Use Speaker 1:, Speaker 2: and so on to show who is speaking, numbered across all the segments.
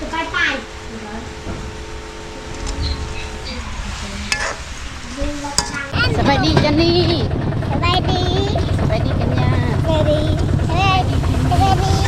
Speaker 1: จะไปตายสบายดีจันนี่
Speaker 2: สบายดี
Speaker 1: สบายดีกันยา
Speaker 2: สบายดีสบายดีสบายดี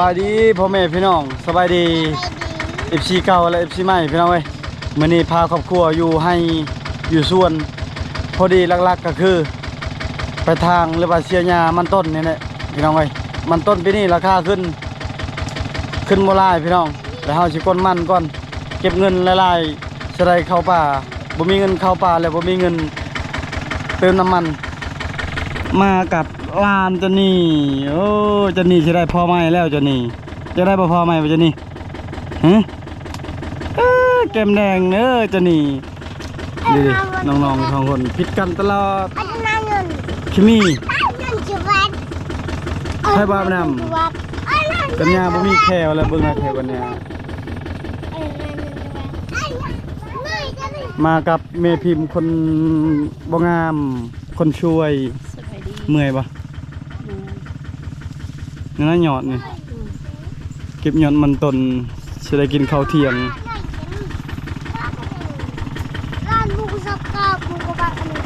Speaker 1: บายดี
Speaker 2: พ่อแม่
Speaker 3: พี่น้องสบายดี
Speaker 2: ไปดี
Speaker 3: เก่าและ FC ใหม่พี่น้องเอ้ยมื้อนี้พาครอบครัวอยู่ให้อยู่ส่วน พอดีหลักๆก็คือ ไปทางหรือว่าเสียญามันต้นนี่แหละพี่น้องเอ้ยมันต้นปีนี้ราคาขึ้น ขึ้นบ่หลายพี่น้องแล้วเฮาสิก้นมันก่อนเก็บเงินหลายๆสิได้เข้าป่าบ่มีเงินเข้าป่าแล้วบ่มีเงินเติมน้ำมันมากับ ลานเจานี่โอ้เจานี่จะได้พอไหมแล้วเจานี่จะได้บ่พอไหมวะเจานี่ฮะเอ้อแก้มแดงเออเจานี่ดูดิน้องๆสองคนผิดกันตลอด
Speaker 2: อันนั้นเงิน
Speaker 3: คิมี่
Speaker 2: เงินจีวัด
Speaker 3: ใครบ้าไปนำ
Speaker 2: จีวัดอันนั้น
Speaker 3: กัญญาบ่มีแควแล้วเบิ่งหน้าแควกัญญา
Speaker 2: เออเงินจีวัดอันนั้นไม่จะไม่
Speaker 3: มากับเมพิมพ์คนบ่งามคนช่วย
Speaker 1: สบายดี
Speaker 3: เมื่อยปะ นี่น่าหยอดนี่เก็บหยอดมันตนจะได้กินข้าวเที่ยง
Speaker 2: ร้านบุกสกาบุกบักอันนี้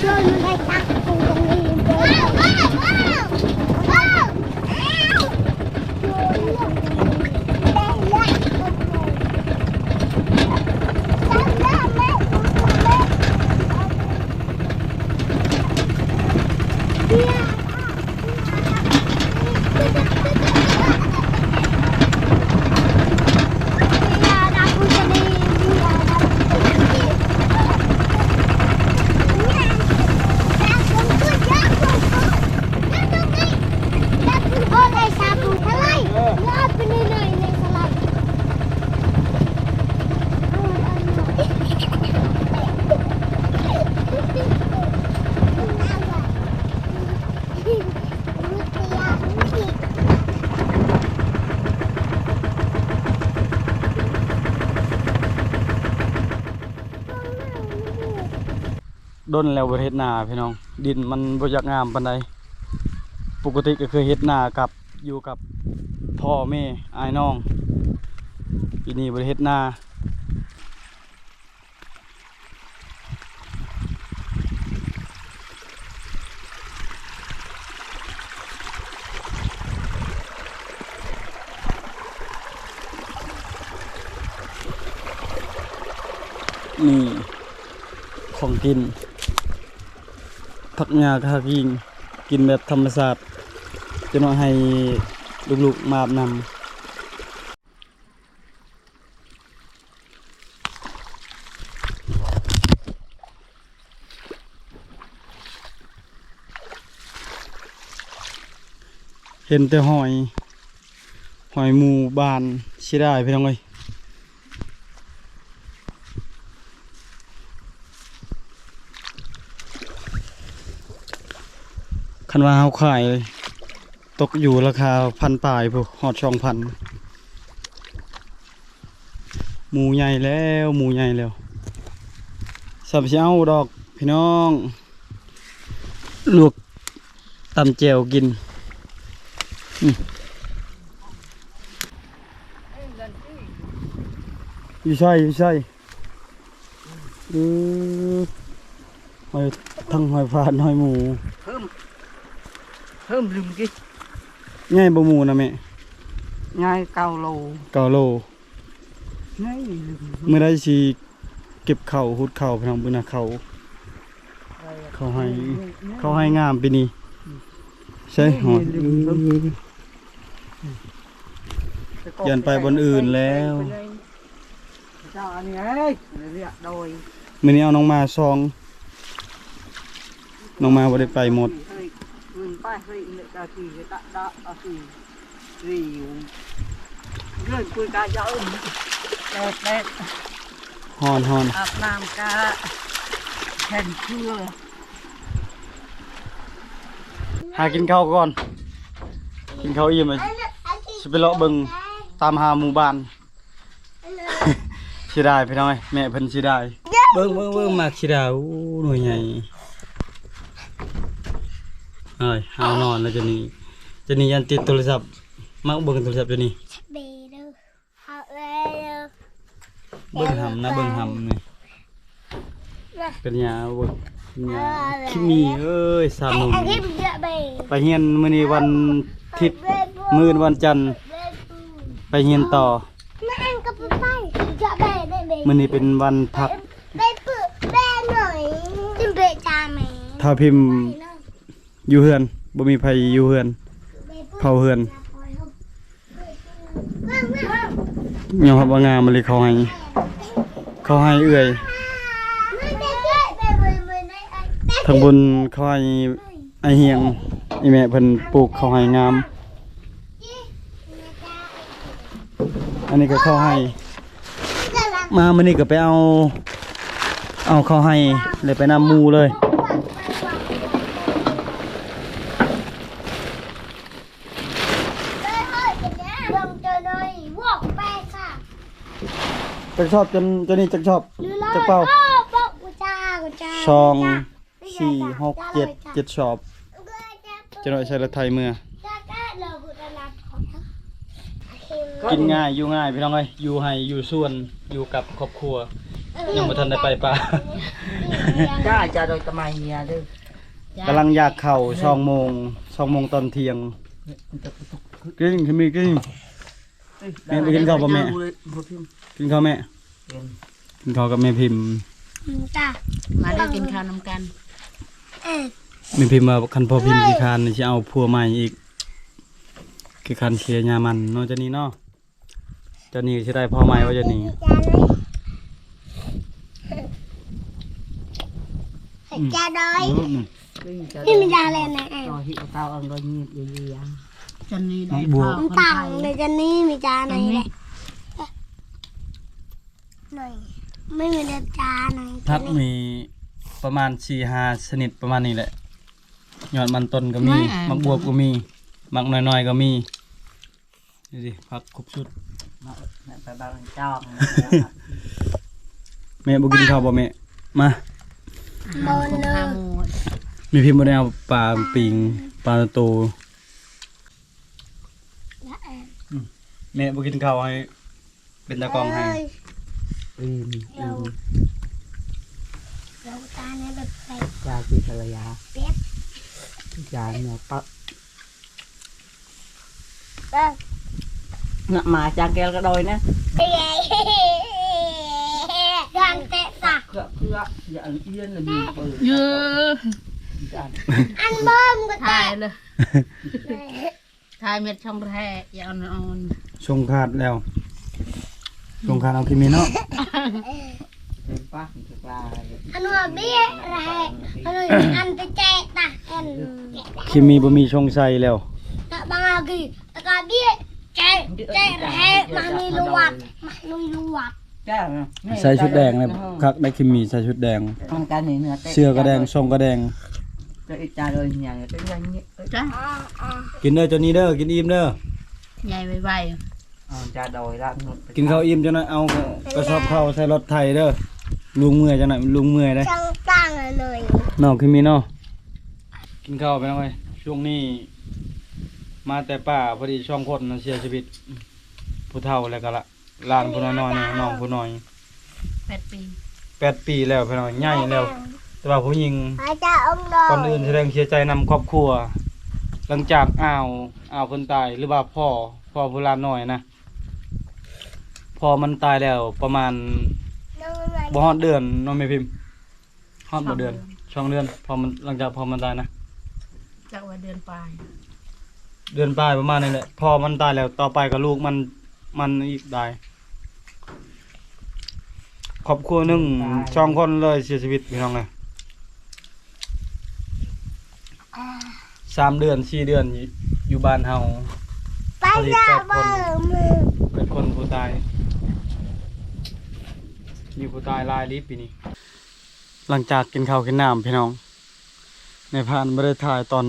Speaker 2: ช่วยมันได้ตักปูตรงนี้เลยว้าวว้าวว้าวว้าวได้ละโอ้ได้สามถุงเท่าไหร่รอดไปหน่อยๆในสลัด
Speaker 3: ดนแล้วบ่ได้เฮ็ดนาพี่น้อง ดินมันบ่อยากงามปานใดปกติก็เคยเฮ็ดนากับอยู่กับพ่อแม่อายน้องปีนี้บ่ได้เฮ็ดนานี่ของกิน ผักหญ้าคากิงกินแบบธรรมชาติจะน้อยให้ลูกๆมาอาบน้ำเห็นแต่หอย หอยหมูบานชิได้พี่น้องเอ้ย คันว่าเฮาขาย ตกอยู่ราคาพันปลายพวกฮอดช่องพันหมูใหญ่แล้วหมูใหญ่แล้วสับสิเอาดอกพี่น้อง ลวกตำแจวกินอยู่ใช่อยู่ใช่เออหอยทั้งหอยพานหอยหมู
Speaker 4: เพิ่มเพิ่มลืมกี่
Speaker 3: ง่ายบ่หมูนะแม่
Speaker 4: ง่ายเก้าโล
Speaker 3: เกาโล
Speaker 4: ง่ายลืม
Speaker 3: เมื่อได้สิเก็บเข่าหุดเข่าพนังบุญนะเขาเขาให้เขาให้งามปีนี้ใช่หอดยันไปบนอื่นแล้ว
Speaker 4: เจ้าอันนี้ไงเรียกโดย
Speaker 3: มื่อนี้เอาน้องมาซอง น้องมาบ่ได้ไปหมด
Speaker 4: เฮ้ยเงิน ป้ายเฮ้ยเลือกอาทีจะตะดะอาทีรีอยู่เรื่องคุยกันยาวแดดแดด
Speaker 3: ฮอนฮอน
Speaker 4: อาบน้ำกะแผ่นเชื่อ
Speaker 3: หากินข้าวก่อน กินข้าวอิ่มเลยสิไปเลาะเบิ่งตามหาหมู่บ้านสิได้พี่น้อยแม่เพิ่นสิได้เบิ่งเบิ่งเบิ่งมากสิได้อู้หน่วยใหญ่ เอ้ยหาวนอนแล้วจะนี่จะนี่ยันติดโทรศัพท์มักเบิ่งโทรศัพท์จะนี่
Speaker 2: เบเดอร์เอาเลย
Speaker 3: เบิ่งหำนะเบิ่งหำนี่เป็นหยาเบิ่งหยาคิมีเอ้ยสามหนุ่ม
Speaker 2: อันนี้มันเยอะไป
Speaker 3: ไปเฮียนมื้อนี้วันอาทิตย์มื้ออนวันจันทร์ไปเฮียนต่อ
Speaker 2: นั่นก็ไปไปจะไปได้ไป
Speaker 3: มื้อนี้เป็นวันพัก
Speaker 2: ไปปึกแม่หน่อยจิ้มเบจาไหม
Speaker 3: ถ้าพิมพ์ อยู่เฮือนบ่มีไผอยู่เฮือนเผาเฮือนยอมรับว่างามมันเลยเขาให้เขาให้เอื่อยทางบนเขาให้ไอเฮียงอีแม่เพิ่นปลูกเขาให้งาม อันนี้ก็เขาให้มามื้อนี้ก็ไปเอา เอาเขาให้เลยไปนำมูเลย จักชอบจนจนนี่จักชอบจักเป้าสองสี่หกเจ็ดเจ็ดชอบจะหน่อยใช้ละไทยเมื่อกินง่ายอยู่ง่ายพี่น้องเอ้ยอยู่ให้อยู่ส่วนอยู่กับครอบครัว ยังบ่ทันได้ไปป่า
Speaker 4: จ้าจะโดยทำไมเนี่ยเด้อกำ
Speaker 3: ลังอยากเข่าช่องโมงช่องโมงตอนเที่ยงกินคือมีกินแม่ไปกินข้าวป่ะแม่กินข้าวแม่ กินข้าวกับแม่พิมพ์
Speaker 1: มาได้กินข้าวน้ำกัน
Speaker 3: แม่พิมพ์มาคันพอพิมพ์กี่คันนี่สิเอาผัวใหม่อีกกี่คันเชียร์ยามันเนาะเจะนี่เนาะเจะนี่สิได้พ่อใหม่ว่าเจะนี่
Speaker 2: จะดอย
Speaker 3: อืม
Speaker 2: นี่มันยาเลยนะ
Speaker 4: ต่อหิวเตาอังโดยเงียบเยีย
Speaker 1: จนนี้ได้
Speaker 3: บวก
Speaker 1: ข้าว
Speaker 2: มัน
Speaker 1: คน
Speaker 2: ต่าง
Speaker 1: ไทย
Speaker 2: เลยจะนี่มีจานไหนแหละ หน่อย ไม่มีเดินจานหน่อย
Speaker 3: พักมีประมาณสี่ห้าชนิดประมาณนี้แหละยอดมันต้นก็มีมักบวบก็มีมักน้อยๆก็มีดูสิพักครบชุด
Speaker 4: มาไปบางจ้อง
Speaker 3: แม่บ่กินข้าวบ่แม่มา
Speaker 2: โดน
Speaker 1: คุณ
Speaker 2: เล
Speaker 1: ข้าวยหมู
Speaker 3: มีพิมพ์บ่ได้เอาปลาปิงปลาโตแม่บ่กินข้าวให้เป็นตากล้องให้
Speaker 4: อืม
Speaker 2: เดี๋ยวเดี๋ยวตาเนี่ยแบบใส่
Speaker 4: จ้าคือภรรยา
Speaker 2: เป็ด
Speaker 4: จ้าเนี่ยปะ
Speaker 2: เออ
Speaker 4: ngạ mà cha kêu cái đôi nè
Speaker 2: เฮ้ยดังเตะสัก
Speaker 4: cựa cựa dạ yên là gì bự
Speaker 1: เยอะ
Speaker 4: dạ
Speaker 2: อันเบิ่มก็
Speaker 1: ถ่า
Speaker 2: เตะ
Speaker 1: ยเลยถ่ายเม็ดช่องแท้อย่าเอาอ่อน
Speaker 3: ชงขาดแล้ว ชงขาดเอาคิมิเนาะ
Speaker 4: thêm phát thực là
Speaker 2: อันว่าเบี้ยอะไรอันนี้อันไปเตะตะอัน
Speaker 3: คิมิบ่มีชงใส่แล้ว
Speaker 2: ตะบางอากีตะกาเบี้ยเตะเตะแห่มามีลวดมามีลวด
Speaker 4: cha
Speaker 3: ใส่ชุดแดงเลยคักได้คิมิใส่ชุดแดง
Speaker 4: con cái này nữa
Speaker 3: เสื้อก็แดงทรงก็แดง
Speaker 4: cho ít cha rồi nhà người tới nhanh nhé
Speaker 1: จ้ะ
Speaker 3: กินเด้อเจานี้เด้อกินอิ่มเด้อ
Speaker 1: ใหญ่ไว
Speaker 4: ờ, cha đòi ra một
Speaker 3: กินข้าวอิ่มจังหน่อยเอากระสอบข้าวใส่รถไถเด้อลุงเมื่อยจังหน่อยลุงเมื่อยได้
Speaker 2: จังตั้งเลย
Speaker 3: น้องคือมีเนาะกินข้าวไปน้องเอ้ยช่วงนี้ มาแต่ป่าพอดีช่องคนมันเสียชีวิต ผู้เฒ่าแล้วก็ละหลานผู้น้อยๆเนี่ยน้องผู้น้อย
Speaker 1: ๆแปดปี
Speaker 3: แปดปีแล้วพี่น้อยใหญ่แล้ว แต่ว่าผู้หญิง
Speaker 2: อาจารย์องค์ดอ
Speaker 3: ก่อนอื่นแสดงเสียใจนำครอบครัว หลังจากอ้าวอ้าวคนตายหรือว่าพ่อพ่อผู้หลานน้อยนะพ อมันตายแล้วประมาณบ่ฮอดเดือนน้องไม่พิมพ์ฮอดบ่เดือนช่องเดือน พอมันหลังจากพอมันตายนะ
Speaker 1: จากว่าเดือนปลาย
Speaker 3: เดือนปลายประมาณนี้แหละ พอมันตายแล้วต่อไปกับลูกมันมันอีกได้ครอบครัวหนึ่งช่องคนเลยเสียชีวิตพี่น้องเลยสามเดือนสี่เดือนอยู่อยู่บ้านเฮา
Speaker 2: ไปจะเบิกมือ
Speaker 3: เป็นคนผู้ตาย มีผู้ตายลายลิปีนี้ หลังจากกินข้าวกินน้ำพี่น้อง ในพานไม่ได้ถ่ายตอน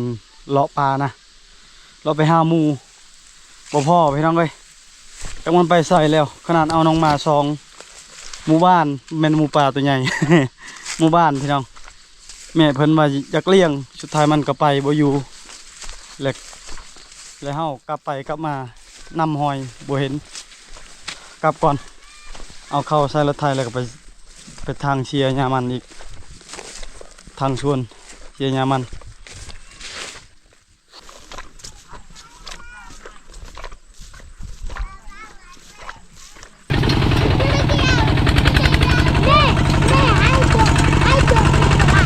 Speaker 3: เลาะปลานะเราไปหามูบ่พ่อพี่น้องเลยจังมันไปใส่แล้ว ขนาดเอาน้องมาซองหมู่บ้านแม่นหมูป่าตัวใหญ่ หมู่บ้านพี่น้อง แม่เพิ่นว่าอยากเลี้ยงสุดท้ายมันก็ไปบ่อยู่แล้วแล้วเฮากลับไปกลับมานำหอยบ่เห็น กลับก่อน เอาเข้าใส่รถไทยแล้วก็ไปไปทางเชียร์ยามันอีก ทางชวนเชียร์ยามัน
Speaker 2: แม่แม่ให้จบให้จบ กัน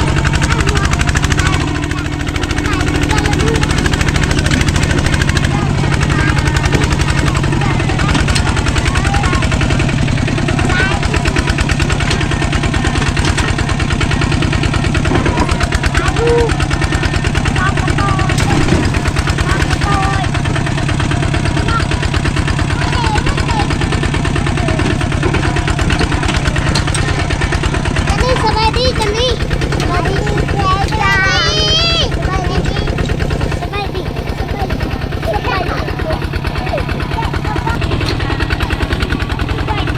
Speaker 2: นี่สบายดีกันนี่สบายดีสบายดีสบายดีสบายดีสบายดีสบายดี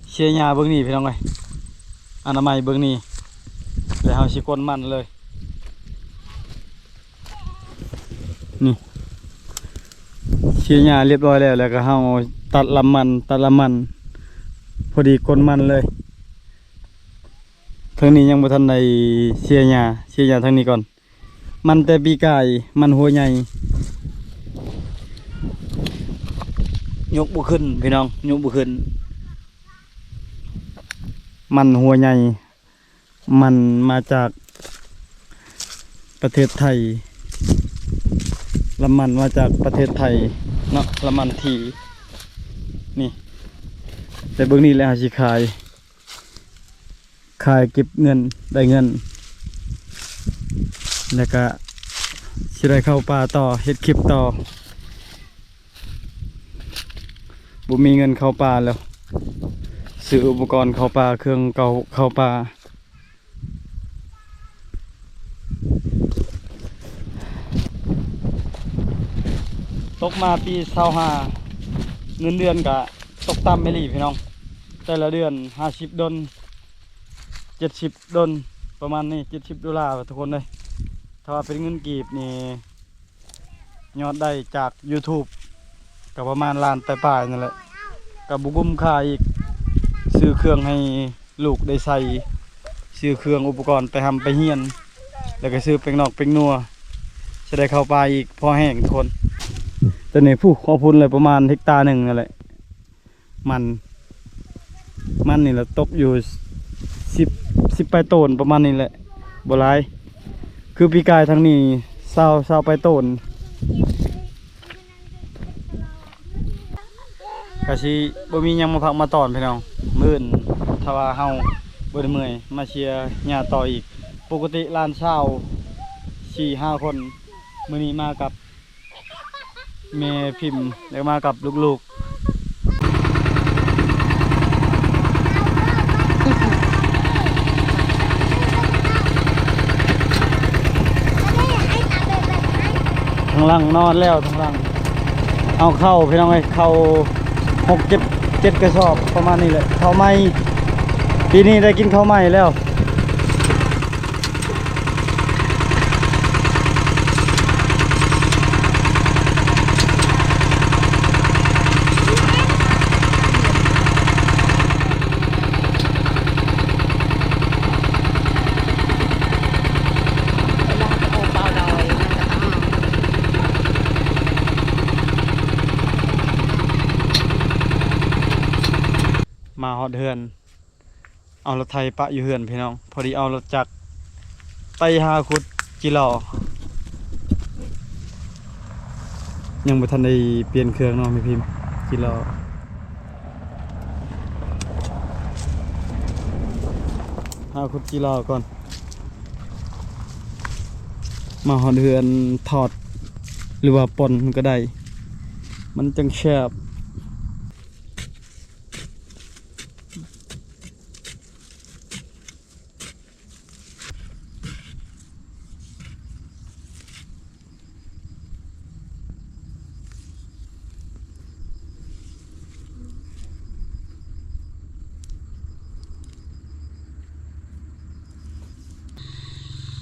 Speaker 3: เชี ยร์ยาเบื้องนี้พี่น้องเลยอนามัยเบื้องนี้แล้วเฮาสิกลมันเลย นี่เชียร์ยาเรียบร้อยแล้วแล้วก็เฮาตัดลำมันตัดลำมัน พอดีกลมันเลยทางนี้ยังบ่ทันได้เชียร์ยาเชียร์ยาทางนี้ก่อน มันแต่ปีกายมันหัวใหญ่ยกบ่ขึ้นพี่น้องยกบ่ขึ้น มันหัวใหญ่ มันมาจากประเทศไทยลำมันมาจากประเทศไทยเนาะลำมันทีนี่ แต่เบื้องนี้แหล้วสิขาย ขายเก็บเงินได้เงิน แล้วก็สิได้เข้าป่าต่อเฮ็ดคลิปต่อบ่มีเงินเข้าป่าแล้ว ซื้ออุปกรณ์เข้าป่าเครื่องเก่าเข้าป่าตกมาปีเศร้าหาเงินเดือนกะตกต่ำไม่รีพี่น้อง แต่ละเดือนห้าสิบดลเจ็ดสิบดลประมาณนี้เจ็ดสิบดอลลาร์ทุกคนเลยถ้าว่าเป็นเงินกีบนี่ยอดได้จาก YouTube ก็ประมาณล้านปลายๆนั่นแหละกับบุกุ้มค่าอีก ซื้อเครื่องให้ลูกได้ใส่ซื้อเครื่องอุปกรณ์ไปทำไปเฮียน แล้วก็ซื้อเป็งนอกเป็งนัวจะได้เข้าไปอีกพอแห้งทุกคนตอนนี้ผู้ขอพุนเลยประมาณเฮกตาร์หนึ่งนั่นแหละมัน มันนี่แหละตกอยู่สิบสิบปลายโตนประมาณนี้แหละบหลาย คือปีกายทางนี้เศร้าเศร้าปลายโตน กะสิบ่มีหยังมาพักมาตอนพี่น้องมื้อนถ้าว่าเฮาบบ่ได้เมื่อยมาเชียร์ญาต่ออีก ปกติลานเช้าสี่ห้าคนมื้อนี้มากับแม่พิมพ์แล้วมากับลูกๆทางหลังนอนแล้วทางหลังเอาเข้าพี่น้องไอ้เข้า หกเจ็ดเจ็ดกระสอบประมาณนี้เลยข้าวไหม้ปีนี้ได้กินข้าวไหม้แล้ว มาฮ อดเฮือน เอารถไทยปะอยู่เฮือนพี่น้อง พอดีเอารถจักรไปหาขุดจิหลยังไม่ทันได้เปลี่ยนเครื่องเนาะพี่พิมพ์จิหลหาขุดจิหลก่อน มาหอดเฮือนถอด หรือว่าปนก็ได้ มันจังแชบ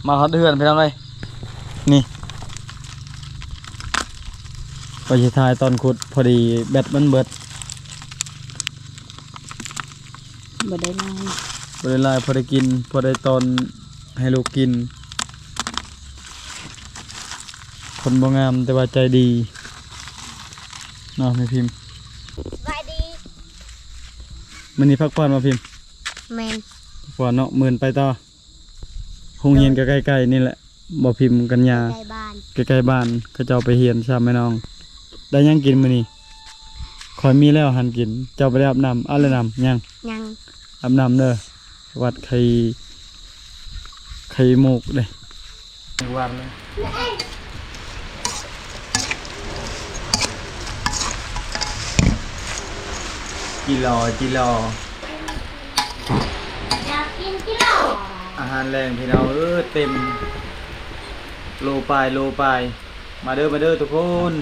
Speaker 3: มาฮอดเฮือนพี่น้องเลยนี่ไปสิทายตอนขุดพอดีแบตมันเบิด
Speaker 1: บ่ได้นอน
Speaker 3: พอได้ลายพอได้กิน พอได้ตอนให้ลูกกิน คนบ่งามแต่ว่าใจดีเนาะแม่พิมพ์
Speaker 2: สบายดี
Speaker 3: มันนี้พักผ่อนมาพิมพ์
Speaker 2: แมน
Speaker 3: พักผ่อนเนาะหมื่นไปต่อ โรงเรียนก็ใกล้ๆนี่แหละบ่พิมพ์กันยา
Speaker 2: ใจบ้าน
Speaker 3: ใกล้ๆบ้านเขาเจ้าไปเฮียนชามแม่น้อง ได้หยังกินมื้อนี้คอยมีแล้วหันกิน เจ้าไปได้อาบน้ำเอาเลยน้ำยัง
Speaker 2: ยัง
Speaker 3: อาบน้ำเด้อวัดไข่ไข่มุกเด้วัดเลยจิรอจิรอ
Speaker 2: อยากกินที่หร อ
Speaker 3: อาหารแรงพี่น้องเออเต็ม โลปลายโลปลายมาเด้อมาเด้อทุกคน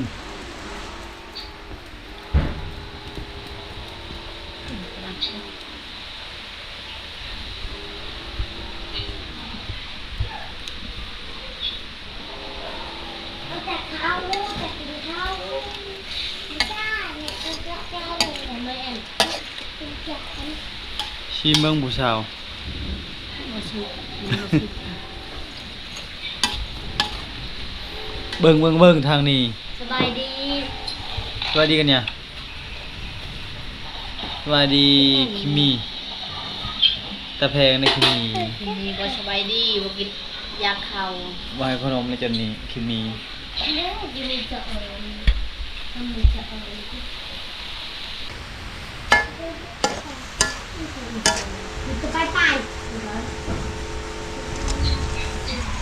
Speaker 2: แต่เขาแต่กินเขาไม่ได้เนี่ยกินเจ้าเจ้าเลยแม่กินเจ้า
Speaker 3: ชีเมืองบูชาว
Speaker 1: บ่สุกบ่สุก
Speaker 3: เบิ่งเบิ่งเบิ่งทางนี้
Speaker 2: สบายดี
Speaker 3: สวัสดีกันเนี่ยสวัสดีคิมีตะแพงในคิมี
Speaker 1: ทีนี้บ่สบายดีบ่กินยาเข้า
Speaker 3: วายขนมในจันนี้คิมี
Speaker 2: เรื่องยูนิจะเอ่ยทำมันจะเอ่ย tay tay Hãy subscribe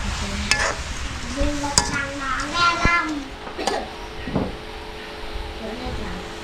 Speaker 2: cho kênh Ghiền Mì